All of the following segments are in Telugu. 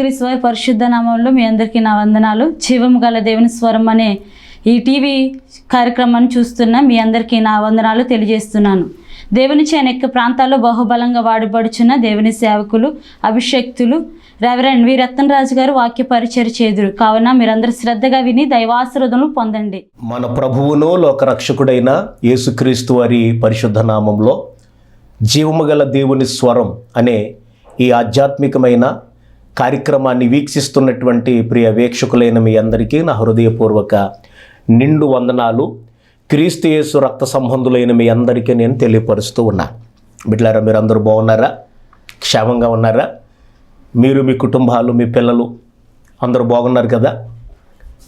అయిన యేసుక్రీస్తు వారి పరిశుద్ధ నామంలో మీ అందరికీ నా వందనాలు. జీవము గల దేవుని స్వరం అనే ఈ టీవీ కార్యక్రమాన్ని చూస్తున్న మీ అందరికీ నా వందనాలు తెలియజేస్తున్నాను. దేవుని చే అనేక ప్రాంతాల్లో బహుబలంగా వాడబడుచున్న దేవుని సేవకులు అభిషక్తులు రెవరెండ్ వి. రతన్ గారు వాక్య పరిచయ చేదురు. కావున మీరందరూ శ్రద్ధగా విని దైవాశ్రదను పొందండి. మన ప్రభువును లోకరక్షకుడైన యేసుక్రీస్తు వారి పరిశుద్ధ నామంలో జీవము గల దేవుని స్వరం అనే ఈ ఆధ్యాత్మికమైన కార్యక్రమాన్ని వీక్షిస్తున్నటువంటి ప్రియ వీక్షకులైన మీ అందరికీ నా హృదయపూర్వక నిండు వందనాలు. క్రీస్తుయేసు రక్త సంబంధులైన మీ అందరికీ నేను తెలియపరుస్తూ ఉన్నాను బిడ్లారా మీరు అందరూ బాగున్నారా? క్షేమంగా ఉన్నారా? మీరు మీ కుటుంబాలు మీ పిల్లలు అందరూ బాగున్నారు కదా?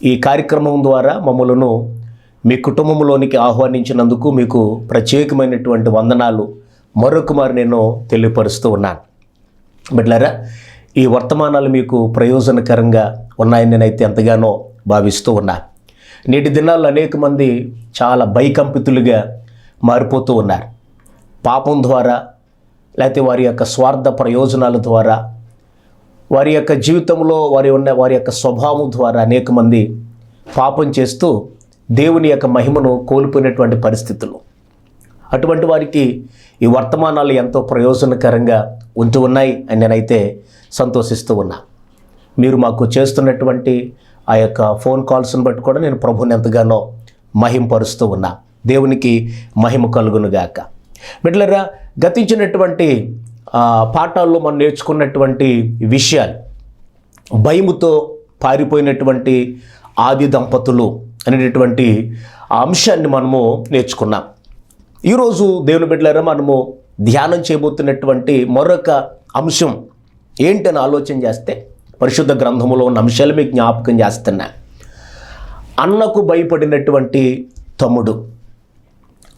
ఈ కార్యక్రమం ద్వారా మమ్మలను మీ కుటుంబంలోనికి ఆహ్వానించినందుకు మీకు ప్రత్యేకమైనటువంటి వందనాలు. మరొకమారు నేను తెలియపరుస్తూ ఉన్నాను. బిడ్లారా ఈ వర్తమానాలు మీకు ప్రయోజనకరంగా ఉన్నాయని నేనైతే ఎంతగానో భావిస్తూ ఉన్నాను నేటి దినాల్లో అనేక మంది చాలా భయకంపితులుగా మారిపోతూ ఉన్నారు. పాపం ద్వారా లేకపోతే వారి యొక్క స్వార్థ ప్రయోజనాల ద్వారా వారి యొక్క జీవితంలో వారి ఉన్న వారి యొక్క స్వభావం ద్వారా అనేక మంది పాపం చేస్తూ దేవుని యొక్క మహిమను కోల్పోయినటువంటి పరిస్థితులు. అటువంటి వారికి ఈ వర్తమానాలు ఎంతో ప్రయోజనకరంగా ఉంటూ ఉన్నాయి అని నేనైతే సంతోషిస్తూ ఉన్నా. మీరు మాకు చేస్తున్నటువంటి ఆ యొక్క ఫోన్ కాల్స్ని బట్టి కూడా నేను ప్రభుని ఎంతగానో మహింపరుస్తూ ఉన్నా. దేవునికి మహిమ కలుగునుగాక బిడ్డలరా గతించినటువంటి పాఠాల్లో మనం నేర్చుకున్నటువంటి విషయాలు భయముతో పారిపోయినటువంటి ఆది దంపతులు అనేటటువంటి ఆ అంశాన్ని మనము నేర్చుకున్నాం. ఈరోజు దేవుని బిడ్డలరా మనము ధ్యానం చేయబోతున్నటువంటి మరొక అంశం ఏంటని ఆలోచన చేస్తే పరిశుద్ధ గ్రంథములో ఉన్న అంశాలు మీకు జ్ఞాపకం చేస్తున్నా. అన్నకు భయపడినటువంటి తమ్ముడు.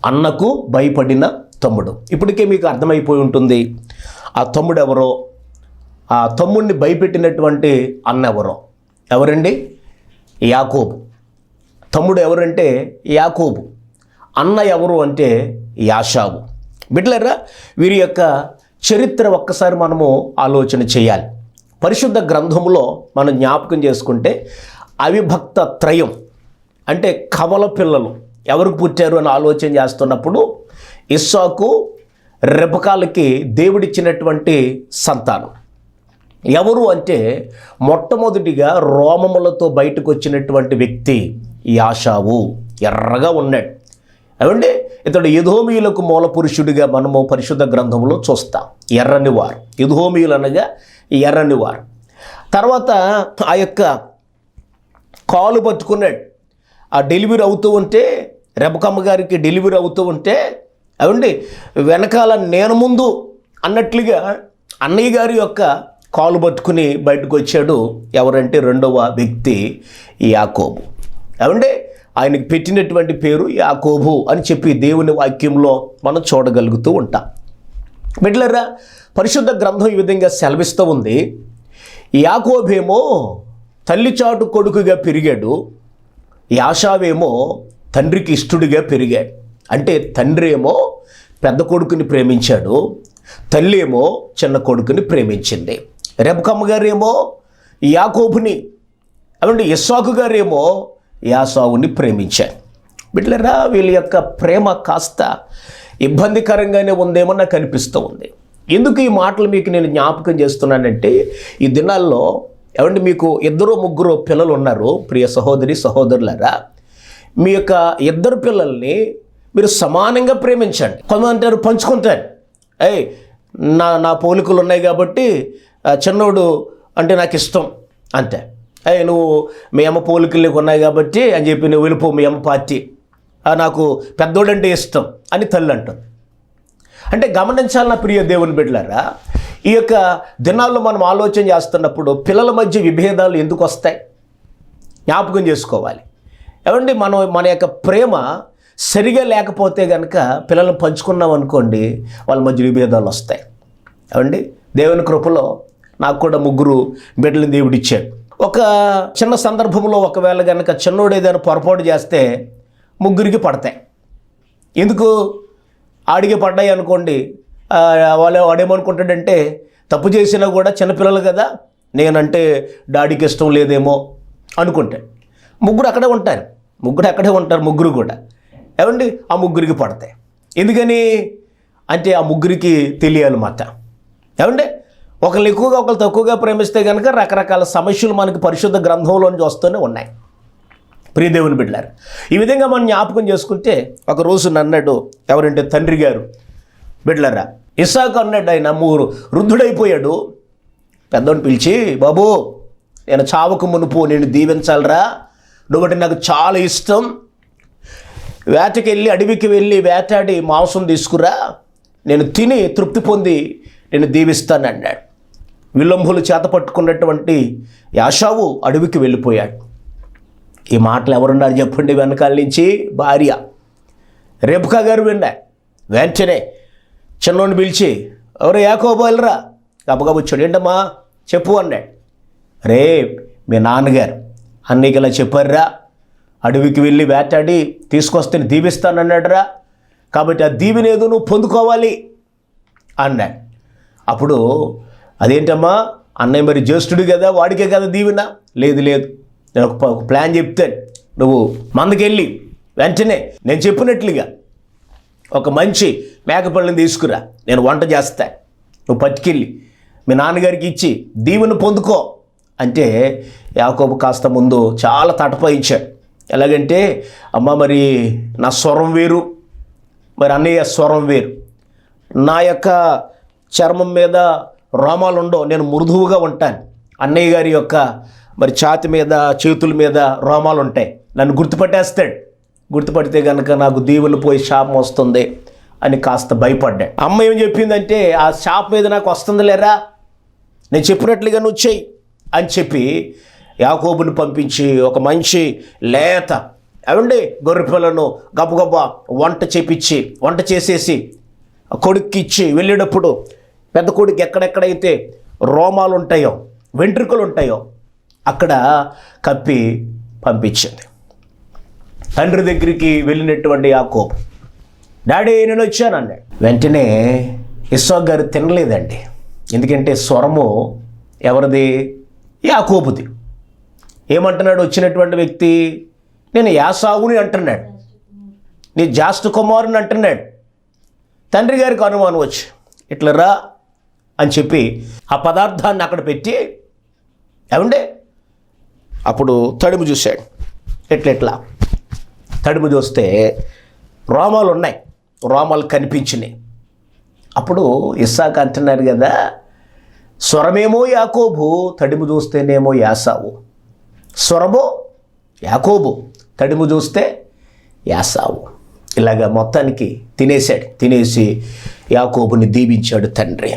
అన్నకు భయపడిన తమ్ముడు. ఇప్పటికే మీకు అర్థమైపోయి ఉంటుంది. ఆ తమ్ముడు ఎవరో ఆ తమ్ముడిని భయపెట్టినటువంటి అన్న ఎవరో ఎవరండి? యాకోబు. తమ్ముడు ఎవరంటే? యాకోబు. అన్న ఎవరు అంటే? యాషావు. బిడ్లరా వీరి యొక్క చరిత్ర ఒక్కసారి మనము ఆలోచన చేయాలి. పరిశుద్ధ గ్రంథములో మనం జ్ఞాపకం చేసుకుంటే అవిభక్త త్రయం అంటే కవల పిల్లలు ఎవరికి పుట్టారు అని ఆలోచన చేస్తున్నప్పుడు ఇస్సాకు రెపకాలకి దేవుడిచ్చినటువంటి సంతానం. ఎవరు అంటే మొట్టమొదటిగా రోమములతో బయటకు వచ్చినటువంటి వ్యక్తి యాషావు. ఎర్రగా ఉన్నాడు ఏమండి ఇతడు యుధోమీయులకు మూల పురుషుడిగా మనము పరిశుద్ధ గ్రంథంలో చూస్తాం. ఎర్రని వారు. యుధోమీయులు అనగా ఎర్రని వారు. తర్వాత ఆ యొక్క కాలు పట్టుకున్నాడు. ఆ డెలివరీ అవుతూ ఉంటే రెబకమ్మ గారికి డెలివరీ అవుతూ ఉంటే అవండి వెనకాల నేను ముందు అన్నట్లుగా అన్నయ్య గారి యొక్క కాలు పట్టుకుని బయటకు వచ్చాడు ఎవరంటే రెండవ వ్యక్తి యాకోబు. అవండి ఆయనకి పెట్టినటువంటి పేరు యాకోబు అని చెప్పి దేవుని వాక్యంలో మనం చూడగలుగుతూ ఉంటాం. బిడ్లరా పరిశుద్ధ గ్రంథం ఈ విధంగా సెలవిస్తూ ఉంది. యాకోబేమో తల్లిచాటు కొడుకుగా పెరిగాడు. యాషావేమో తండ్రికి ఇష్టడుగా పెరిగాడు. అంటే తండ్రి ఏమో పెద్ద కొడుకుని ప్రేమించాడు. తల్లి ఏమో చిన్న కొడుకుని ప్రేమించింది. రెబకమ్మ గారేమో యాకోబుని అవండి ఇస్సాకు గారేమో యాసావుని ప్రేమించాను బిడ్లరా వీళ్ళ యొక్క ప్రేమ కాస్త ఇబ్బందికరంగానే ఉందేమో నాకు అనిపిస్తూ ఉంది. ఎందుకు ఈ మాటలు మీకు నేను జ్ఞాపకం చేస్తున్నానంటే ఈ దినాల్లో ఎవండి మీకు ఇద్దరు ముగ్గురు పిల్లలు ఉన్నారు ప్రియ సహోదరి సహోదరులారా. మీ యొక్క ఇద్దరు పిల్లల్ని మీరు సమానంగా ప్రేమించండి. కొంతమంది అంటారు పంచుకుంటారు. ఏయ్ నా నా పోలికలు ఉన్నాయి కాబట్టి చిన్నోడు అంటే నాకు ఇష్టం అంతే అయ్యి నువ్వు మీ అమ్మ పోలికలు నీకు ఉన్నాయి కాబట్టి అని చెప్పి నువ్వు వెళ్ళిపో మీ అమ్మ పార్టీ. నాకు పెద్దోడంటే ఇష్టం అని తల్లి అంటుంది. అంటే గమనించాలన్న ప్రియ దేవుని బిడ్డలారా ఈ యొక్క దినాల్లో మనం ఆలోచన చేస్తున్నప్పుడు పిల్లల మధ్య విభేదాలు ఎందుకు వస్తాయి? జ్ఞాపకం చేసుకోవాలి. ఏమండి మనం మన యొక్క ప్రేమ సరిగా లేకపోతే కనుక పిల్లల్ని పంచుకున్నాం అనుకోండి వాళ్ళ మధ్య విభేదాలు వస్తాయి. ఏమండి దేవుని కృపలో నాకు కూడా ముగ్గురు బిడ్డలను దేవుడిచ్చాడు ఒక చిన్న సందర్భంలో ఒకవేళ కనుక చిన్నోడు ఏదైనా పొరపాటు చేస్తే ముగ్గురికి పడతాయి. ఎందుకు? ఆడికి పడ్డాయి అనుకోండి. వాళ్ళు వాడేమనుకుంటాడంటే తప్పు చేసినా కూడా చిన్నపిల్లలు కదా నేనంటే డాడీకి ఇష్టం లేదేమో అనుకుంటే. ముగ్గురు అక్కడే ఉంటారు. ముగ్గురు అక్కడే ఉంటారు ముగ్గురు కూడా. ఏమండి? ఆ ముగ్గురికి పడతాయి. ఎందుకని? అంటే ఆ ముగ్గురికి తెలియాలన్నమాట ఏమండి? ఒకళ్ళు ఎక్కువగా ఒకళ్ళు తక్కువగా ప్రేమిస్తే కనుక రకరకాల సమస్యలు మనకి పరిశుద్ధ గ్రంథంలోంచి వస్తూనే ఉన్నాయి. ప్రియదేవుని బిడ్డారు ఈ విధంగా మనం జ్ఞాపకం చేసుకుంటే ఒక రోజు ఎవరంటే తండ్రి గారు. బిడ్లరా ఇసాకు అన్నాడు ఆయన మూరు వృద్ధుడైపోయాడు. పెద్దోని పిలిచి బాబు నేను చావకు మునుపు నేను దీవించాలరా? నువ్వంటే నాకు చాలా ఇష్టం. వేటకి వెళ్ళి అడవికి వెళ్ళి వేటాడి మాంసం తీసుకురా. నేను తిని తృప్తి పొంది నేను దీవిస్తాను అన్నాడు. విలంబులు చేత పట్టుకున్నటువంటి యాషావు అడవికి వెళ్ళిపోయాడు. ఈ మాటలు ఎవరున్నారు చెప్పండి వెనకాల నుంచి? భార్య. రేపుకా గారు విన్నా వెంటనే చిన్నోడిని పిలిచి ఎవరు ఏకోబోయలరా గబగబ వచ్చాడు. ఏంటమ్మా? చెప్పు అన్నాడు. రే మీ నాన్నగారు అన్నయ్యకి ఇలా చెప్పారురా అడవికి వెళ్ళి వేటాడి తీసుకొస్తే దీవిస్తానన్నాడురా. కాబట్టి ఆ దీవెనేదో నువ్వు పొందుకోవాలి అన్నాడు. అప్పుడు అదేంటమ్మా? అన్నయ్య మరి జ్యేష్ఠుడు కదా వాడికే కదా దీవెన? లేదు లేదు. నేను ఒక ప్లాన్ చెప్తాను. నువ్వు మందకెళ్ళి వెంటనే నేను చెప్పినట్లుగా ఒక మంచి మేకపళ్ళని తీసుకురా. నేను వంట చేస్తా. నువ్వు పట్టుకెళ్ళి మీ నాన్నగారికి ఇచ్చి దీవెన పొందుకో అంటే యాకోబు కాస్త ముందు చాలా తటపాయించాడు ఎలాగంటే అమ్మ మరి నా స్వరం వేరు మరి అన్నయ్య స్వరం వేరు. నా యొక్క చర్మం మీద రోమాలు ఉండవు నేను మృదువుగా ఉంటాను. అన్నయ్య గారి యొక్క మరి ఛాతి మీద చేతుల మీద రోమాలు ఉంటాయి నన్ను గుర్తుపట్టేస్తాడు. గుర్తుపడితే కనుక నాకు దీవులు పోయి శాపం వస్తుంది అని కాస్త భయపడ్డాడు. అమ్మ ఏం చెప్పిందంటే ఆ షాప్ మీద నాకు వస్తుంది లేరా? నేను చెప్పినట్లుగా నువ్వు చెయ్యి. అని చెప్పి యాకోబుని పంపించి ఒక మంచి లేత అవండి గొర్రెపిల్లను గబగబా వంట చేపించి వంట చేసేసి కొడుక్కిచ్చి కొడుక్కి ఇచ్చి వెళ్ళేటప్పుడు పెద్ద కొడుకు ఎక్కడెక్కడైతే రోమాలు ఉంటాయో వెంట్రుకలు ఉంటాయో అక్కడ కప్పి పంపించింది. తండ్రి దగ్గరికి వెళ్ళినటువంటి ఆ కోపం డాడీ నేను వచ్చానండి వెంటనే ఇస్సాక్ గారు తినలేదండి. ఎందుకంటే స్వరము ఎవరిది? యాకోబుది. ఏమంటున్నాడు? వచ్చినటువంటి వ్యక్తి నేను యాసావుని అంటున్నాడు. నీ జాస్తి కుమారుని అంటున్నాడు. తండ్రి గారికి అనుమానం వచ్చి ఇట్లా రా అని చెప్పి ఆ పదార్థాన్ని అక్కడ పెట్టి ఏమండే? అప్పుడు తడుము చూశాడు. ఎట్లెట్లా తడుము చూస్తే రోమాలు ఉన్నాయి. రోమాలు కనిపించినాయి. అప్పుడు ఇస్సాక్ అంటున్నారు కదా స్వరమేమో యాకోబు తడుము చూస్తేనేమో యాసావు. స్వరమో యాకోబు తడుము చూస్తే యాసావు. ఇలాగ మొత్తానికి తినేశాడు. తినేసి యాకోబుని దీవించాడు తండ్రి.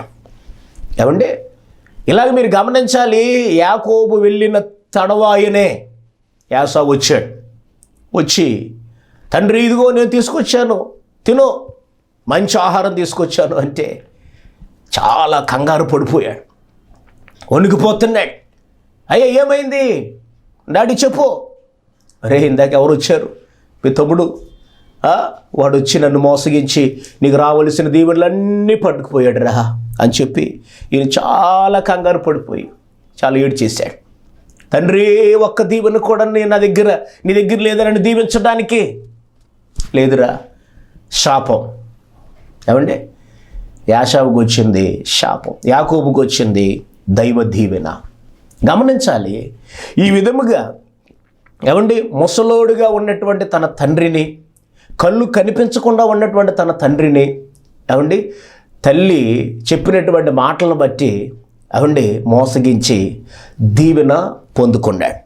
ఏమండి? ఇలాగ మీరు గమనించాలి యాకోబు వెళ్ళిన తడవాయనే యాసా వచ్చాడు. వచ్చి తండ్రి ఇదిగో నేను తీసుకొచ్చాను తిను మంచి ఆహారం తీసుకొచ్చాను అంటే చాలా కంగారు పడిపోయాడు. వణికిపోతున్నాడు. అయ్యా ఏమైంది? డాడీ చెప్పు. అరే ఇందాక ఎవరు వచ్చారు? మీ తమ్ముడు. వాడు వచ్చి నన్ను మోసగించి నీకు రావలసిన దీవెనలన్నీ పట్టుకుపోయాడు రా అని చెప్పి ఈయన చాలా కంగారు పడిపోయి చాలా ఏడు చేశాడు తండ్రి ఒక్క దీవెన కూడా నేను నా దగ్గర నీ దగ్గర లేదని దీవించడానికి లేదురా. శాపం. ఏమండి? యాషావుకు వచ్చింది శాపం. యాకోబుకు వచ్చింది దైవ దీవెన. గమనించాలి ఈ విధముగా ఏమండి? ముసలోడుగా ఉన్నటువంటి తన తండ్రిని కళ్ళు కనిపించకుండా ఉన్నటువంటి తన తండ్రిని ఏమండి? తల్లి చెప్పినటువంటి మాటలను బట్టి ఏమండి? మోసగించి దీవెన పొందుకున్నాడు.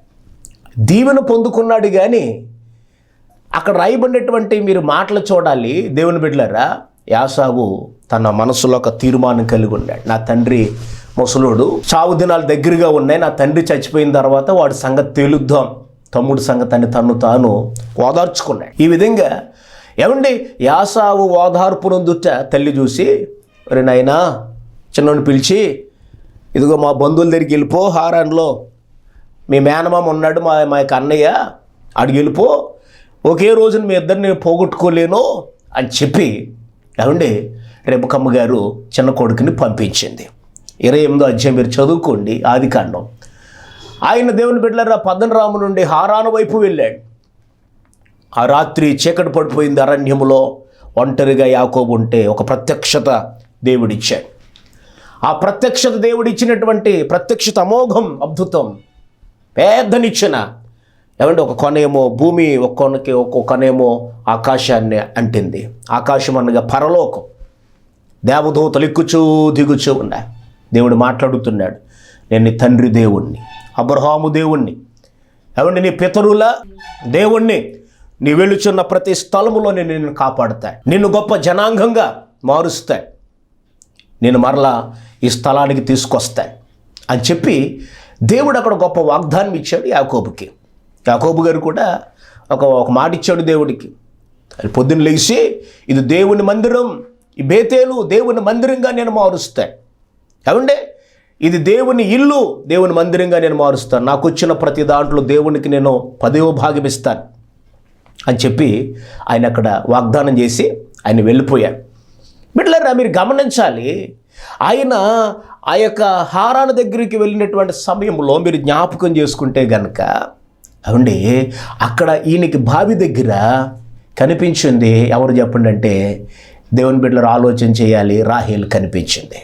దీవెన పొందుకున్నాడు కానీ అక్కడ రాయబడినటువంటి మీరు మాటలు చూడాలి. దేవుని బిడ్డలారా యాసావు తన మనసులో ఒక తీర్మానం కలిగి ఉన్నాడు. నా తండ్రి ముసలోడు చావు దినాలు దగ్గరగా ఉన్నాయి. నా తండ్రి చచ్చిపోయిన తర్వాత వాడి సంగతి తేలుద్దాం. తమ్ముడి సంగతాన్ని తను తాను ఓదార్చుకున్నాడు. ఈ విధంగా ఏమండి యాసావు ఓదార్పు నొందుట తల్లి చూసి మరి నాయనా చిన్నోని పిలిచి ఇదిగో మా బంధువుల దగ్గరికి వెళ్ళిపో హారాన్లో. మీ మేనమామ ఉన్నాడు మా మా యొక్క అన్నయ్య అడిగి వెళ్ళిపో. ఒకే రోజున మీ ఇద్దరిని పోగొట్టుకోలేను అని చెప్పి ఏమండి రేపకమ్మ గారు చిన్న కొడుకుని పంపించింది. ఇరవై ఎనిమిదో అధ్యాయం మీరు చదువుకోండి ఆది కాండం. ఆయన దేవుని బిడ్డలరా పద్దనరాము నుండి హారాను వైపు వెళ్ళాడు. ఆ రాత్రి చీకటి పడిపోయింది అరణ్యములో. ఒంటరిగా యాకోబు ఉంటే ఒక ప్రత్యక్షత దేవుడిచ్చాడు. ఆ ప్రత్యక్షత దేవుడిచ్చినటువంటి ప్రత్యక్షత అమోఘం అద్భుతం పెద్ద నిచ్చెన. ఏమంటే ఒక కొనేమో భూమి ఒక కొనకి ఒక కొనేమో ఆకాశాన్ని అంటింది. ఆకాశం అనగా పరలోకం. దేవదూతలు ఎక్కుచూ దిగుచూ ఉన్నాయి. దేవుడు మాట్లాడుతున్నాడు నేను తండ్రి దేవుణ్ణి. అబ్రహాము దేవుణ్ణి. ఏమండి నీ పితరుల దేవుణ్ణి నీ వెళుచున్న ప్రతి స్థలములో నేను నిన్ను కాపాడుతాయి. నిన్ను గొప్ప జనాంగంగా మారుస్తాయి. నేను మరలా ఈ స్థలానికి తీసుకొస్తాయి. అని చెప్పి దేవుడు అక్కడ గొప్ప వాగ్దానం ఇచ్చాడు యాకోబుకి. యాకోబు గారు కూడా ఒక ఒక మాట ఇచ్చాడు దేవుడికి. అది పొద్దున్న లేచి ఇది దేవుని మందిరం. ఈ బేతేలు దేవుని మందిరంగా నేను మారుస్తాయి. ఏమండే? ఇది దేవుని ఇల్లు దేవుని మందిరంగా నేను మారుస్తాను. నాకు వచ్చిన ప్రతి దాంట్లో దేవునికి నేను పదవ భాగం ఇస్తాను అని చెప్పి ఆయన అక్కడ వాగ్దానం చేసి ఆయన వెళ్ళిపోయారు. బిడ్డలరా మీరు గమనించాలి ఆయన ఆ యొక్క హారాన దగ్గరికి వెళ్ళినటువంటి సమయంలో మీరు జ్ఞాపకం చేసుకుంటే గనక అవండి అక్కడ ఈయనకి బావి దగ్గర కనిపించింది ఎవరు చెప్పండి అంటే దేవుని బిడ్డలు ఆలోచన చేయాలి రాహేల్ కనిపించింది.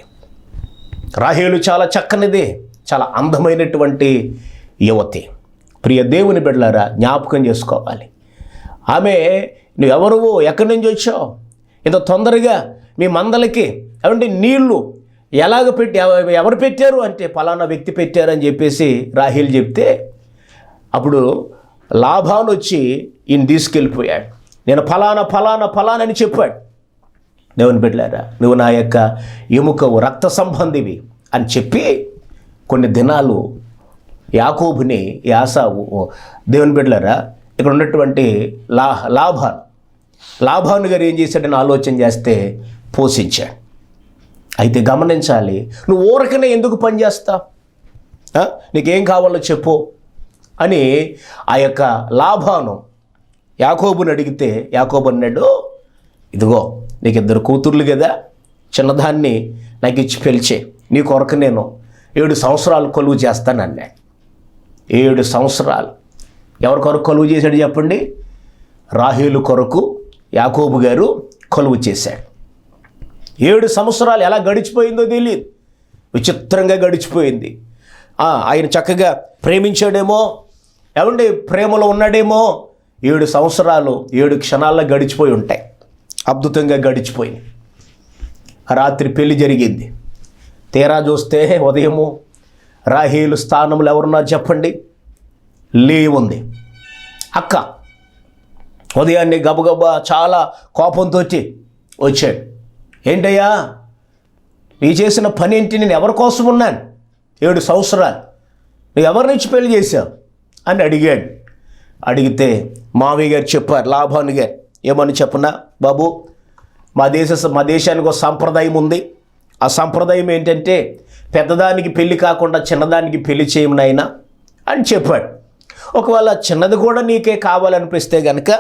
రాహేలు చాలా చక్కనిది చాలా అందమైనటువంటి యువతి. ప్రియ దేవుని బిడ్డలారా జ్ఞాపకం చేసుకోవాలి. ఆమె నువ్వెవరు ఎక్కడి నుంచి వచ్చావు? ఇంత తొందరగా మీ మందలకి ఏమంటే నీళ్ళు ఎలాగ పెట్టి ఎవరు పెట్టారు? అంటే పలానా వ్యక్తి పెట్టారని చెప్పేసి రాహిల్ చెప్తే అప్పుడు లాభాలు వచ్చి ఈయన తీసుకెళ్ళిపోయాడు. నేను ఫలానా ఫలానా ఫలానా అని చెప్పాడు. దేవుని బిడ్డలారా నువ్వు నా యొక్క ఎముకవు రక్త సంబంధివి అని చెప్పి కొన్ని దినాలు యాకోబుని యాసావు దేవుని బిడ్డలారా ఇక్కడ ఉన్నటువంటి లా లాభాన్ లాభాను గారు ఏం చేశాడని ఆలోచన చేస్తే పోషించాడు. అయితే గమనించాలి నువ్వు ఊరకనే ఎందుకు పని చేస్తావు? నీకేం కావాలో చెప్పు అని ఆ యొక్క లాభాను యాకోబుని అడిగితే యాకోబు అన్నాడు ఇదిగో నీకు ఇద్దరు కూతుర్లు కదా చిన్నదాన్ని నాకు ఇచ్చి పిలిచే నీ కొరకు నేను ఏడు సంవత్సరాలు కొలువు చేస్తాను అన్నా. ఏడు సంవత్సరాలు. ఎవరి కొరకు కొలువు చేశాడు చెప్పండి? రాహేలు కొరకు యాకోబు గారు కొలువు చేశాడు. ఏడు సంవత్సరాలు ఎలా గడిచిపోయిందో తెలియదు విచిత్రంగా గడిచిపోయింది. ఆయన చక్కగా ప్రేమించాడేమో? ఏమండి? ప్రేమలో ఉన్నాడేమో? ఏడు సంవత్సరాలు ఏడు క్షణాల్లో గడిచిపోయి ఉంటాయి. అద్భుతంగా గడిచిపోయింది రాత్రి పెళ్ళి జరిగింది. తీరా చూస్తే ఉదయము రాహీలు స్థానంలో ఎవరున్నా చెప్పండి. లే ఉంది. అక్క ఉదయాన్నే గబగబా చాలా కోపంతో వచ్చాడు. ఏంటయ్యా? నీ చేసిన పని ఏంటి? నేను ఎవరి కోసం ఉన్నాను? ఏడు సంవత్సరాలు. నువ్వు ఎవరి నుంచి పెళ్ళి చేశావు? అని అడిగాడు. అడిగితే మావయ్య గారు చెప్పారు లాభాను గారు. ఏమని చెప్పున బాబు మా దేశ మా దేశానికి ఒక సంప్రదాయం ఉంది. ఆ సంప్రదాయం ఏంటంటే పెద్దదానికి పెళ్ళి కాకుండా చిన్నదానికి పెళ్ళి చేయమునైనా అని చెప్పాడు. ఒకవేళ చిన్నది కూడా నీకే కావాలనిపిస్తే కనుక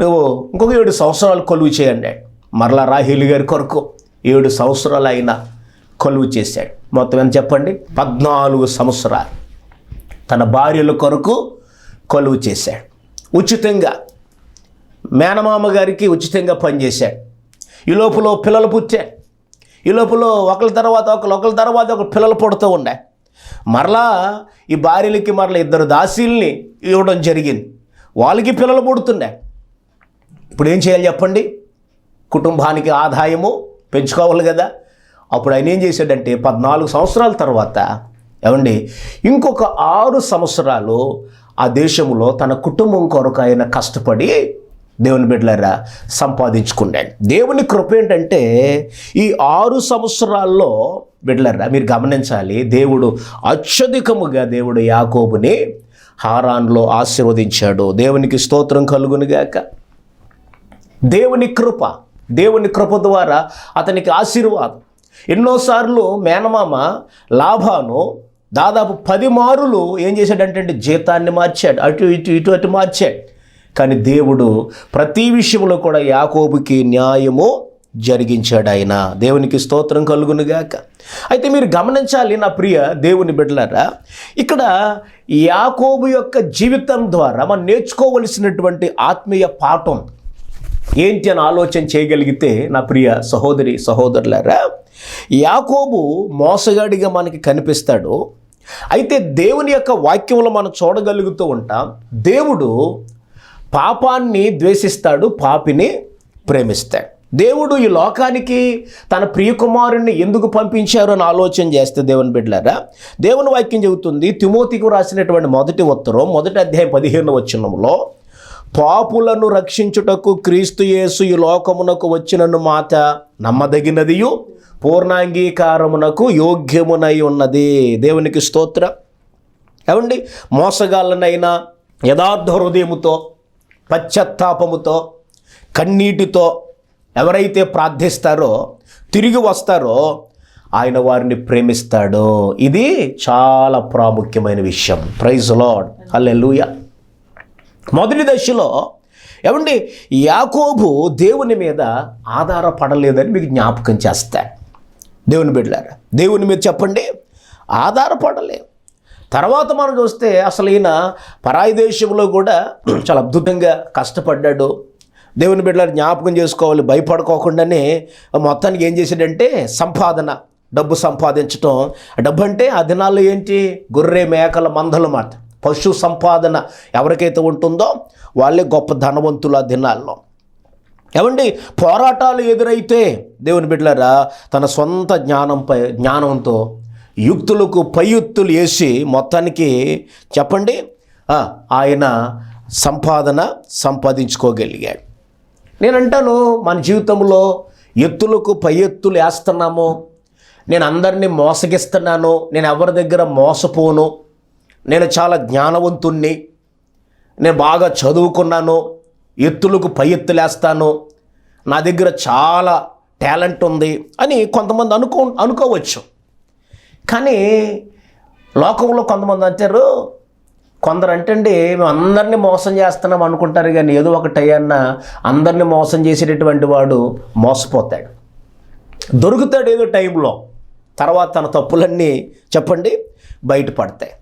నువ్వు ఇంకొక ఏడు సంవత్సరాలు కొలువు చేయండి మరలా రాహేలు గారి కొరకు ఏడు సంవత్సరాలు అయినా కొలువు చేశాడు. మొత్తం ఎంత చెప్పండి? పద్నాలుగు సంవత్సరాలు తన భార్యల కొరకు కొలువు చేశాడు. ఉచితంగా మేనమామ గారికి ఉచితంగా పనిచేశాడు ఈ లోపల పిల్లలు పుట్టాడు ఈ లోపల ఒకరి తర్వాత ఒకరు ఒకరి తర్వాత ఒకరు పిల్లలు పుడుతూ ఉండే. మరలా ఈ భార్యలకి మరలా ఇద్దరు దాసీల్ని ఇవ్వడం జరిగింది. వాళ్ళకి పిల్లలు పుడుతుండే. ఇప్పుడు ఏం చేయాలి చెప్పండి? కుటుంబానికి ఆదాయము పెంచుకోవాలి కదా. అప్పుడు ఆయన ఏం చేశాడంటే పద్నాలుగు సంవత్సరాల తర్వాత ఏమండి ఇంకొక ఆరు సంవత్సరాలు ఆ దేశంలో తన కుటుంబం కొరకు ఆయన కష్టపడి దేవుని బిడ్డలారా సంపాదించుకున్నాడు దేవుని కృప ఏంటంటే ఈ ఆరు సంవత్సరాల్లో బిడ్డలారా మీరు గమనించాలి దేవుడు అత్యధికముగా దేవుడు యాకోబుని హారాన్లో ఆశీర్వదించాడు. దేవునికి స్తోత్రం కలుగునుగాక దేవుని కృప దేవుని కృప ద్వారా అతనికి ఆశీర్వాదం. ఎన్నోసార్లు మేనమామ లాభాను దాదాపు పది మారులు ఏం చేశాడంటే జీతాన్ని మార్చాడు అటు ఇటు ఇటు అటు మార్చాడు. కానీ దేవుడు ప్రతి విషయంలో కూడా యాకోబుకి న్యాయము జరిగించాడు ఆయన. దేవునికి స్తోత్రం కలుగునుగాక అయితే మీరు గమనించాలి నా ప్రియ దేవుని బిడ్డలారా ఇక్కడ యాకోబు యొక్క జీవితం ద్వారా మనం నేర్చుకోవలసినటువంటి ఆత్మీయ పాఠం ఏంటి అని ఆలోచన చేయగలిగితే నా ప్రియ సహోదరి సహోదరులారా యాకోబు మోసగాడిగా మనకి కనిపిస్తాడు. అయితే దేవుని యొక్క వాక్యంలో మనం చూడగలుగుతూ ఉంటాం దేవుడు పాపాన్ని ద్వేషిస్తాడు పాపిని ప్రేమిస్తాడు. దేవుడు ఈ లోకానికి తన ప్రియకుమారుణ్ణి ఎందుకు పంపించారు అని ఆలోచన చేస్తే దేవుని బిడ్డలారా దేవుని వాక్యం చెబుతుంది తిమోతికు రాసినటువంటి మొదటి ఉత్తరం మొదటి అధ్యాయం పదిహేను వచనంలో పాపులను రక్షించుటకు క్రీస్తు యేసు ఈ లోకమునకు వచ్చినను మాట నమ్మదగినదియు పూర్ణాంగీకారమునకు యోగ్యమునై ఉన్నది. దేవునికి స్తోత్ర. ఏమండి? మోసగాళ్ళనైనా యథార్థ హృదయముతో పశ్చత్తాపముతో కన్నీటితో ఎవరైతే ప్రార్థిస్తారో తిరిగి వస్తారో ఆయన వారిని ప్రేమిస్తాడు. ఇది చాలా ప్రాముఖ్యమైన విషయం. ప్రైజ్ లాడ్ హల్లెలూయ మొదటి దశలో ఏమండి యాకోబు దేవుని మీద ఆధారపడలేదని మీకు జ్ఞాపకం చేస్తా. దేవుని బిడ్డలారా దేవుని మీద చెప్పండి. ఆధారపడలేదు తర్వాత మనం చూస్తే అసలు ఈయన పరాయి దేశంలో కూడా చాలా అద్భుతంగా కష్టపడ్డాడు. దేవుని బిడ్డలారు జ్ఞాపకం చేసుకోవాలి భయపడుకోకుండానే మొత్తానికి ఏం చేశాడంటే సంపాదన డబ్బు సంపాదించటం. డబ్బు అంటే ఆ దినాల్లో ఏంటి? గొర్రె మేకల మందల మాట. పశు సంపాదన ఎవరికైతే ఉంటుందో వాళ్ళే గొప్ప ధనవంతులు ఆ దినాల్లో. ఏమండి? పోరాటాలు ఎదురైతే దేవుని బిడ్డలారా తన సొంత జ్ఞానంపై జ్ఞానంతో యుక్తులకు పైయుక్తులు వేసి మొత్తానికి చెప్పండి. ఆయన సంపాదన సంపాదించుకోగలిగాడు. నేనంటాను మన జీవితంలో ఎత్తులకు పై ఎత్తులు వేస్తున్నాము. నేను అందరినీ మోసగిస్తున్నాను. నేను ఎవరి దగ్గర మోసపోను. నేను చాలా జ్ఞానవంతుణ్ణి. నేను బాగా చదువుకున్నాను. ఎత్తులకు పై ఎత్తులేస్తాను నా దగ్గర చాలా టాలెంట్ ఉంది అని కొంతమంది అనుకో అనుకోవచ్చు. కానీ లోకంలో కొంతమంది అంటారు కొందరు అంటండి మేము అందరినీ మోసం చేస్తున్నాం అనుకుంటారు కానీ ఏదో ఒకటి అయ్యన్నా అందరినీ మోసం చేసేటటువంటి వాడు మోసపోతాడు. దొరుకుతాడు ఏదో టైంలో తర్వాత తన తప్పులన్నీ చెప్పండి బయటపడతాయి.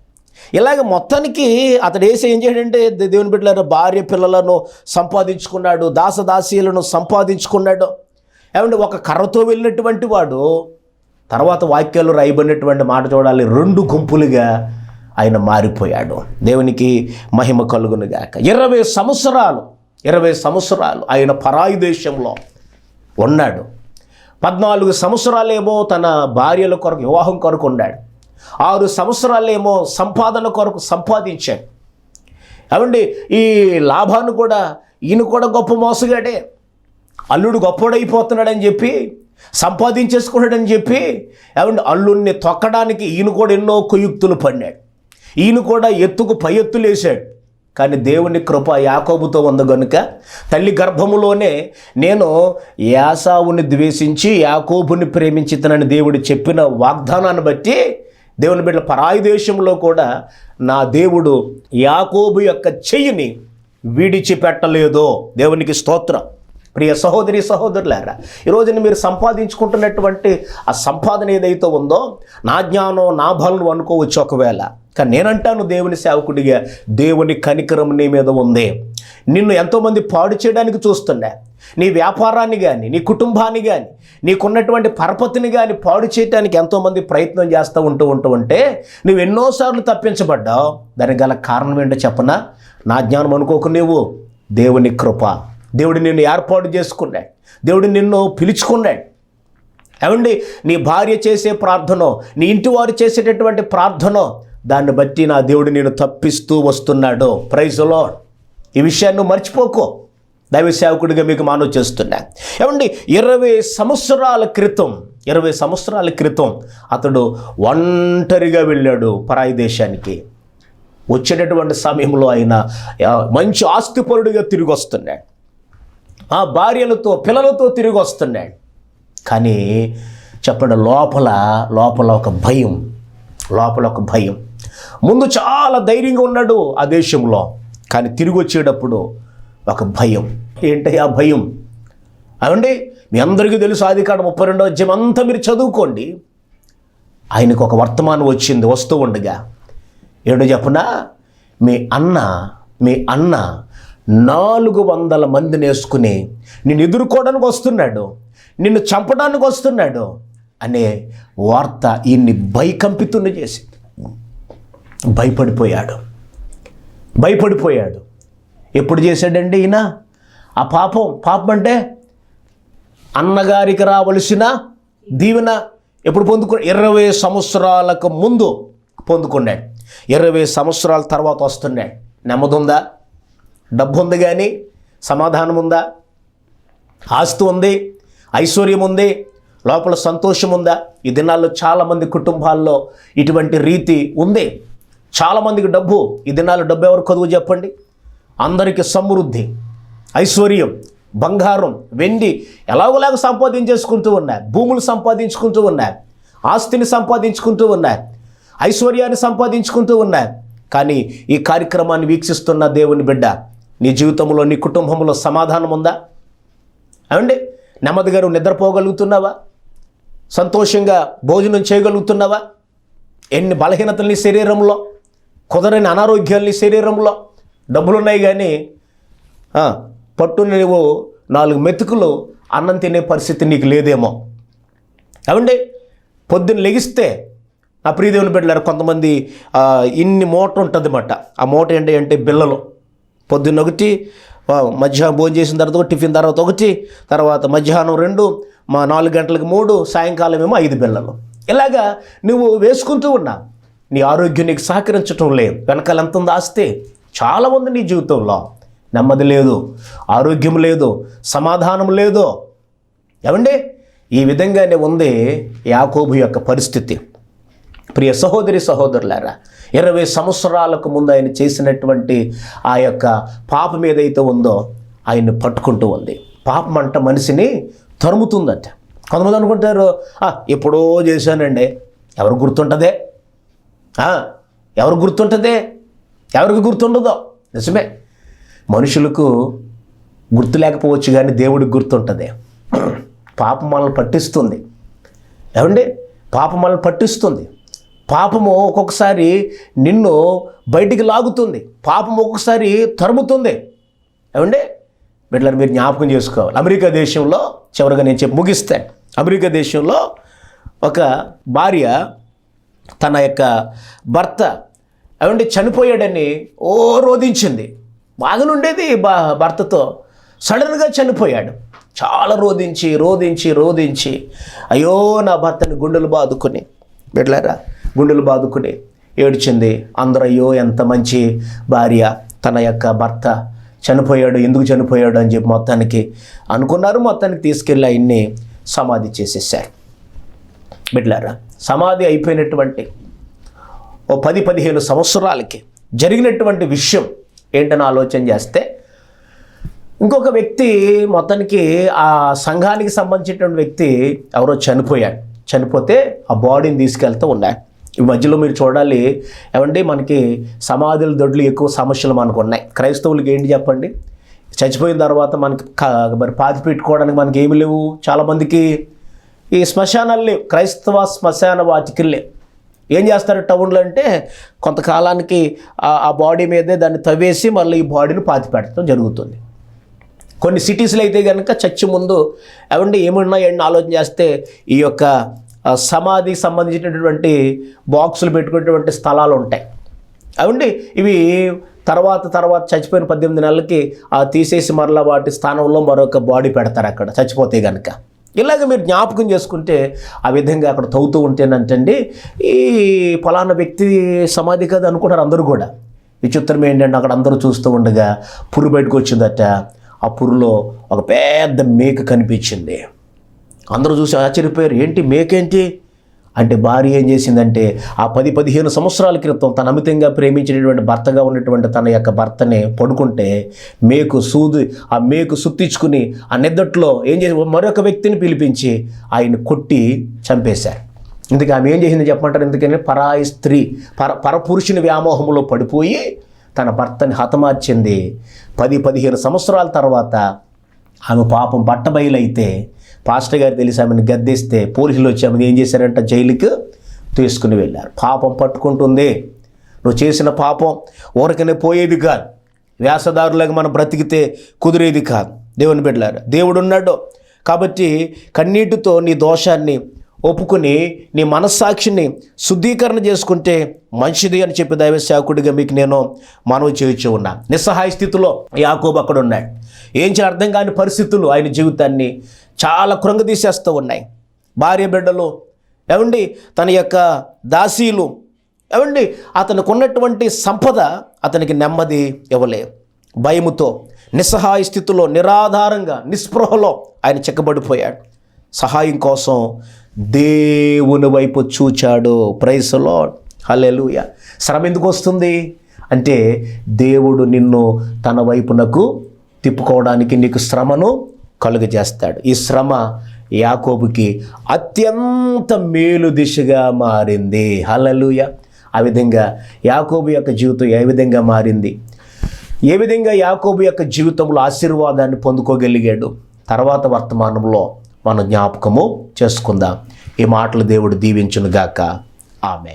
ఇలాగ మొత్తానికి అతడు వేసి ఏం చేయడంటే దేవుని బిడ్డలను భార్య పిల్లలను సంపాదించుకున్నాడు దాసదాసీలను సంపాదించుకున్నాడు. ఏమంటే ఒక కర్రతో వెళ్ళినటువంటి వాడు తర్వాత వాక్యాలు రాయబడినటువంటి మాట చూడాలి. రెండు గుంపులుగా ఆయన మారిపోయాడు. దేవునికి మహిమ కలుగునుగాక ఇరవై సంవత్సరాలు ఇరవై సంవత్సరాలు ఆయన పరాయి దేశంలో ఉన్నాడు. పద్నాలుగు సంవత్సరాలేమో తన భార్యల కొరకు వివాహం కొరకు ఉన్నాడు ఆరు సంవత్సరాలేమో సంపాదన కొరకు సంపాదించాడు. ఏమండి ఈ లాభాన్ని కూడా ఈయన కూడా గొప్ప మోసగాడే. అల్లుడు గొప్పోడైపోతున్నాడని చెప్పి సంపాదించేసుకున్నాడని చెప్పి ఏమండి అల్లుడిని తొక్కడానికి ఈయన కూడా ఎన్నో కుయుక్తులు పడినాడు. ఈయన కూడా ఎత్తుకు పై ఎత్తులు వేశాడు. కానీ దేవుని కృప యాకోబుతో ఉంది గనుక తల్లి గర్భములోనే నేను యాసావుని ద్వేషించి యాకోబుని ప్రేమించితనని దేవుడు చెప్పిన వాగ్దానాన్ని బట్టి దేవుని బిడ్డ పరాయి దేశంలో కూడా నా దేవుడు యాకోబు యొక్క చెయ్యిని విడిచిపెట్టలేదో. దేవునికి స్తోత్రం. ప్రియ సహోదరి సహోదరులారా ఈరోజున మీరు సంపాదించుకుంటున్నటువంటి ఆ సంపాదన ఏదైతే ఉందో నా జ్ఞానం నా బలం అనుకోవచ్చు ఒకవేళ. కానీ నేనంటాను దేవుని సేవకుడిగా దేవుని కనికరం నీ మీద ఉంది. నిన్ను ఎంతోమంది పాడు చేయడానికి చూస్తుండే నీ వ్యాపారాన్ని కానీ నీ కుటుంబాన్ని కానీ నీకున్నటువంటి పరపతిని కానీ పాడు చేయడానికి ఎంతోమంది ప్రయత్నం చేస్తూ ఉంటూ ఉంటూ ఉంటే నువ్వు ఎన్నోసార్లు తప్పించబడ్డావు. దానికి గల కారణం ఏంటో చెప్పనా? నా జ్ఞానం అనుకోకు నువ్వు దేవుని కృప. దేవుడు నిన్ను ఏర్పాటు చేసుకున్నాడు. దేవుడు నిన్ను పిలుచుకున్నాడు. ఏమండి? నీ భార్య చేసే ప్రార్థన నీ ఇంటి వారు చేసేటటువంటి ప్రార్థన దాన్ని బట్టి నా దేవుడు నేను తప్పిస్తూ వస్తున్నాడు. ప్రైజ్లో ఈ విషయాన్ని మర్చిపోకు. దైవ సేవకుడిగా మీకు మానవ చేస్తున్నా. ఏమండి? ఇరవై సంవత్సరాల క్రితం ఇరవై సంవత్సరాల క్రితం అతడు ఒంటరిగా వెళ్ళాడు పరాయి దేశానికి. వచ్చేటటువంటి సమయంలో ఆయన మంచి ఆస్తిపరుడిగా తిరిగి వస్తున్నాడు. ఆ భార్యలతో పిల్లలతో తిరిగి వస్తున్నాడు. కానీ చెప్పండి లోపల లోపల ఒక భయం లోపల ఒక భయం. ముందు చాలా ధైర్యంగా ఉన్నాడు ఆ దేశంలో కానీ తిరిగి వచ్చేటప్పుడు ఒక భయం. ఏంటి ఆ భయం? అవండి మీ అందరికీ తెలుసు ఆది ముప్పై రెండో అధ్యయం అంతా మీరు చదువుకోండి. ఆయనకు ఒక వర్తమానం వచ్చింది వస్తూ ఉండగా. ఏడో చెప్పున? మీ అన్న మీ అన్న నాలుగు వందల మందిని వేసుకుని నిన్ను ఎదుర్కోవడానికి వస్తున్నాడు నిన్ను చంపడానికి వస్తున్నాడు అనే వార్త ఈయన్ని భయకంపితుని చేసింది. భయపడిపోయాడు. భయపడిపోయాడు. ఎప్పుడు చేశాడండి ఈయన? ఆ పాపం పాపం అంటే అన్నగారికి రావలసిన దీవెన ఎప్పుడు పొందుకు ఇరవై సంవత్సరాలకు ముందు పొందుకున్నాడు. ఇరవై సంవత్సరాల తర్వాత వస్తున్నాడు. నెమ్మదుందా? డబ్బు ఉంది కానీ సమాధానం ఉందా ఆస్తి ఉంది ఐశ్వర్యం ఉంది లోపల సంతోషం ఉందా ఈ దినాల్లో చాలామంది కుటుంబాల్లో ఇటువంటి రీతి ఉంది. చాలామందికి డబ్బు ఈ దినాల్లో డబ్బు ఎవరు కొదువు చెప్పండి? అందరికీ సమృద్ధి ఐశ్వర్యం బంగారం వెండి ఎలాగోలాగ సంపాదించేసుకుంటూ ఉన్నారు భూములు సంపాదించుకుంటూ ఉన్నారు ఆస్తిని సంపాదించుకుంటూ ఉన్నారు ఐశ్వర్యాన్ని సంపాదించుకుంటూ ఉన్నారు కానీ ఈ కార్యక్రమాన్ని వీక్షిస్తున్న దేవుని బిడ్డ నీ జీవితంలో నీ కుటుంబంలో సమాధానం ఉందా? అవండి నెమ్మదిగారు నిద్రపోగలుగుతున్నావా? సంతోషంగా భోజనం చేయగలుగుతున్నావా? ఎన్ని బలహీనతల్ని శరీరంలో కుదరని అనారోగ్యాల్ని శరీరంలో? డబ్బులున్నాయి కానీ ఆ, పట్టున నువ్వు నాలుగు మెతుకులు అన్నం తినే పరిస్థితి నీకు లేదేమో. అవండి పొద్దున్న లెగిస్తే నా ప్రీదేవుని బిడ్డలారు కొంతమంది ఇన్ని మూట ఉంటుంది అన్నమాట ఆ మూట ఏంటి అంటే బిల్లలు పొద్దున్న ఒకటి మధ్యాహ్నం భోజనం చేసిన తర్వాత ఒకటి టిఫిన్ తర్వాత ఒకటి తర్వాత మధ్యాహ్నం రెండు మా నాలుగు గంటలకు మూడు సాయంకాలం ఏమో ఐదు బిళ్ళలు ఇలాగా నువ్వు వేసుకుంటూ ఉన్నా నీ ఆరోగ్యం నీకు సహకరించటం లేదు. వెనకాల ఎంత ఉంది ఆస్తే చాలా ఉంది నీ జీవితంలో. నెమ్మది లేదు ఆరోగ్యం లేదు సమాధానం లేదు. ఏమండి? ఈ విధంగానే ఉంది యాకోబు యొక్క పరిస్థితి. ప్రియ సహోదరి సహోదరులారా ఇరవై సంవత్సరాలకు ముందు ఆయన చేసినటువంటి ఆ యొక్క పాపం ఏదైతే ఉందో ఆయన్ని పట్టుకుంటూ ఉంది. పాపం అంట మనిషిని తరుముతుందట. కొంతమంది అనుకుంటారు "ఆ, ఎప్పుడో చేశానండి. ఎవరు గుర్తుంటుందే? ఎవరు గుర్తుంటుందే? ఎవరికి గుర్తుండదో? నిజమే. మనుషులకు గుర్తు లేకపోవచ్చు కానీ దేవుడికి గుర్తుంటుంది. పాపం మనల్ని పట్టిస్తుంది. ఏమండి? పాపం మనల్ని పట్టిస్తుంది. పాపము ఒక్కొక్కసారి నిన్ను బయటికి లాగుతుంది. పాపం ఒక్కొక్కసారి తరుముతుంది. ఏమండి? బిడ్డలను మీరు జ్ఞాపకం చేసుకోవాలి. అమెరికా దేశంలో చివరిగా నేను చెప్పి ముగిస్తాను అమెరికా దేశంలో ఒక భార్య తన యొక్క భర్త ఏమంటే చనిపోయాడని ఓ రోధించింది. బాగానుండేది బా భర్తతో. సడన్గా చనిపోయాడు. చాలా రోధించి రోధించి రోధించి అయ్యో నా భర్తని గుండెలు బాదుకుని. బిడ్డలారా గుండెలు బాదుకుని ఏడ్చింది అందరూ అయ్యో ఎంత మంచి భార్య తన యొక్క భర్త చనిపోయాడు ఎందుకు చనిపోయాడు? అని చెప్పి మొత్తానికి అనుకున్నారు. మొత్తానికి తీసుకెళ్ళి ఆయన్ని సమాధి చేసేసారు బిడ్లారా సమాధి అయిపోయినటువంటి ఓ పది పదిహేను సంవత్సరాలకి జరిగినటువంటి విషయం ఏంటని ఆలోచన చేస్తే ఇంకొక వ్యక్తి మొత్తానికి ఆ సంఘానికి సంబంధించినటువంటి వ్యక్తి ఎవరో చనిపోయాడు. చనిపోతే ఆ బాడీని తీసుకెళ్తూ ఉన్నాయి ఈ మధ్యలో మీరు చూడాలి ఏమంటే మనకి సమాధుల దొడ్లు ఎక్కువ సమస్యలు మనకు ఉన్నాయి. క్రైస్తవులకి ఏంటి చెప్పండి? చచ్చిపోయిన తర్వాత మనకి మరి పాతి పెట్టుకోవడానికి మనకి ఏమి లేవు? చాలామందికి ఈ శ్మశానాలు లేవు. క్రైస్తవ శ్మశాన వాటికి లేవు. ఏం చేస్తారు టౌన్లో అంటే కొంతకాలానికి ఆ- ఆ బాడీ మీదే దాన్ని తవ్వేసి మళ్ళీ ఈ బాడీని పాతి పెట్టడం జరుగుతుంది. కొన్ని సిటీస్లో అయితే కనుక చచ్చి ముందు ఏమండి ఏమున్నాయండి ఆలోచన చేస్తే ఈ యొక్క సమాధి సమాధికి సంబంధించినటువంటి బాక్సులు పెట్టుకునేటువంటి స్థలాలు ఉంటాయి అవండి ఇవి తర్వాత తర్వాత చచ్చిపోయిన పద్దెనిమిది నెలలకి ఆ తీసేసి మరలా వాటి స్థానంలో మరొక బాడీ పెడతారు అక్కడ చచ్చిపోతే కనుక ఇలాగ మీరు జ్ఞాపకం చేసుకుంటే ఆ విధంగా అక్కడ తవ్వుతూ ఉంటేనంటండి ఈ ఫలానా వ్యక్తి సమాధి కదా అనుకుంటారు అందరూ కూడా. విచిత్రం ఏంటంటే అక్కడ అందరూ చూస్తూ ఉండగా పురు బయటకు వచ్చిందట. ఆ పురులో ఒక పెద్ద మేక కనిపించింది. అందరూ చూసి ఆశ్చర్యపోయారు. ఏంటి మేకేంటి? అంటే భార్య ఏం చేసిందంటే ఆ పది పదిహేను సంవత్సరాల క్రితం తన అమితంగా ప్రేమించినటువంటి భర్తగా ఉన్నటువంటి తన యొక్క భర్తని పడుకుంటే మేకు సూది ఆ మేకు సుత్తించుకుని ఆ నిద్దట్లో ఏం చేసి మరొక వ్యక్తిని పిలిపించి ఆయన కొట్టి చంపేశారు. ఇందుకే ఆమె ఏం చేసింది చెప్పమంటారు? ఎందుకంటే పరాయి స్త్రీ పర పరపురుషుని వ్యామోహంలో పడిపోయి తన భర్తని హతమార్చింది. పది పదిహేను సంవత్సరాల తర్వాత ఆమె పాపం బట్టబయలైతే పాస్టర్ గారు తెలిసి ఆమెను గద్దిస్తే పోలీసులు వచ్చి ఆమె ఏం చేశారంట? జైలుకి తీసుకుని వెళ్ళారు. పాపం పట్టుకుంటుంది. నువ్వు చేసిన పాపం ఊరకనే పోయేది కాదు. వ్యాసదారులాగా మనం బ్రతికితే కుదిరేది కాదు. దేవుని బిడ్డలారు దేవుడు ఉన్నాడు. కాబట్టి కన్నీటితో నీ దోషాన్ని ఒప్పుకుని నీ మనస్సాక్షిని శుద్ధీకరణ చేసుకుంటే మంచిది అని చెప్పి దైవ సేవకుడిగా మీకు నేను మనవి చేయించు ఉన్నా నిస్సహాయ స్థితిలో యాకోబు అక్కడ ఉన్నాడు. ఏం చేయాలి అర్థం కాని పరిస్థితులు ఆయన జీవితాన్ని చాలా కృంగదీసేస్తూ ఉన్నాయి. భార్య బిడ్డలు ఏమండి తన యొక్క దాసీలు ఏమండి అతనికి ఉన్నటువంటి సంపద అతనికి నెమ్మది ఇవ్వలే భయముతో నిస్సహాయ స్థితిలో నిరాధారంగా నిస్పృహలో ఆయన చెక్కబడిపోయాడు. సహాయం కోసం దేవుని వైపు చూచాడు. ప్రైస్లో హలెలుయ శ్రమ ఎందుకు వస్తుంది? అంటే దేవుడు నిన్ను తన వైపునకు తిప్పుకోవడానికి నీకు శ్రమను కలుగజేస్తాడు. ఈ శ్రమ యాకోబుకి అత్యంత మేలు దిశగా మారింది. హలలుయ ఆ విధంగా యాకోబు యొక్క జీవితం ఏ విధంగా మారింది? ఏ విధంగా యాకోబు యొక్క జీవితంలో ఆశీర్వాదాన్ని పొందుకోగలిగాడు? తర్వాత వర్తమానంలో మన జ్ఞాపకము చేసుకుందాం. ఈ మాటలు దేవుడు దీవించునుగాక. ఆమె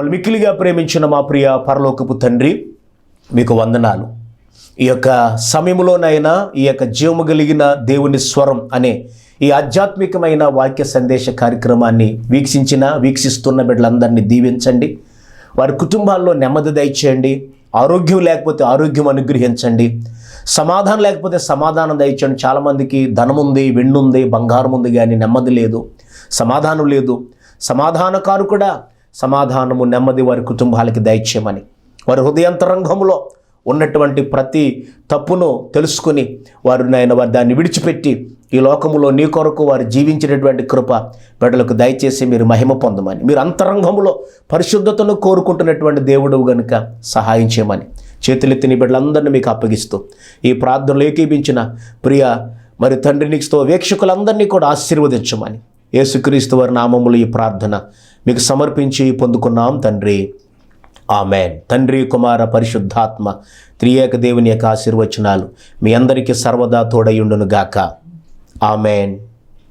మమ్మల్ని మిక్కిలిగా ప్రేమించిన మా ప్రియ పరలోకపు తండ్రి మీకు వందనాలు. ఈ యొక్క సమయంలోనైనా ఈ యొక్క జీవము కలిగిన దేవుని స్వరం అనే ఈ ఆధ్యాత్మికమైన వాక్య సందేశ కార్యక్రమాన్ని వీక్షించిన వీక్షిస్తున్న బిడ్డలందరినీ దీవించండి. వారి కుటుంబాల్లో నెమ్మది దయచేయండి. ఆరోగ్యం లేకపోతే ఆరోగ్యం అనుగ్రహించండి. సమాధానం లేకపోతే సమాధానం దయచేయండి. చాలామందికి ధనముంది ఉంది ఉంది బంగారం ఉంది కానీ నెమ్మది లేదు. సమాధానం లేదు. సమాధానకారు కూడా సమాధానము నెమ్మది వారి కుటుంబాలకి దయచేయమని. వారి హృదయంతరంగంలో ఉన్నటువంటి ప్రతి తప్పును తెలుసుకుని వారు నాయన వారు దాన్ని విడిచిపెట్టి ఈ లోకములో నీ కొరకు వారు జీవించినటువంటి కృప బిడ్డలకు దయచేసి మీరు మహిమ పొందమని. మీరు అంతరంగంలో పరిశుద్ధతను కోరుకుంటున్నటువంటి దేవుడు గనుక సహాయం చేయమని. చేతులెత్తి నీ బిడ్డలందరినీ మీకు అప్పగిస్తూ ఈ ప్రార్థనలు ఏకీపించిన ప్రియ మరి తండ్రి నీకుతో వీక్షకులందరినీ కూడా ఆశీర్వదించమని. యేసుక్రీస్తు వారి నామములు ఈ ప్రార్థన మీకు సమర్పించి పొందుకున్నాం తండ్రి. ఆమెన్. తండ్రి కుమార పరిశుద్ధాత్మ త్రియేక దేవుని యొక్క ఆశీర్వచనాలు మీ అందరికీ సర్వదా తోడయుండును గాక. ఆమెన్.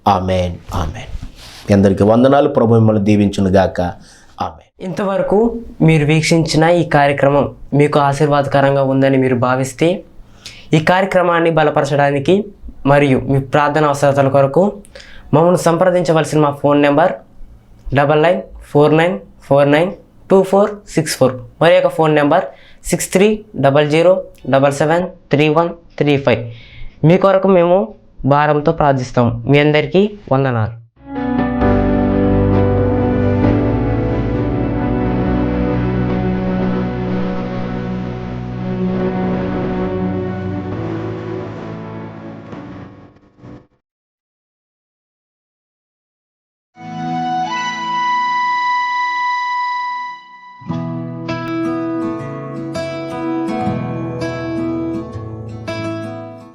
ఆమెన్. ఆమెన్. మీ అందరికీ వందనాలు. ప్రభు మిమ్మల్ని దీవించును గాక. ఆమెన్. ఇంతవరకు మీరు వీక్షించిన ఈ కార్యక్రమం మీకు ఆశీర్వాదకరంగా ఉందని మీరు భావిస్తే ఈ కార్యక్రమాన్ని బలపరచడానికి మరియు మీ ప్రార్థన అవసరతల కొరకు మమ్మల్ని సంప్రదించవలసిన మా phone number double nine four nine four nine two four six four. మరి యొక్క phone number six three double zero double seven three one three five. మీ కొరకు మేము భారంతో ప్రార్థిస్తాం. మీ అందరికీ వందనాలు.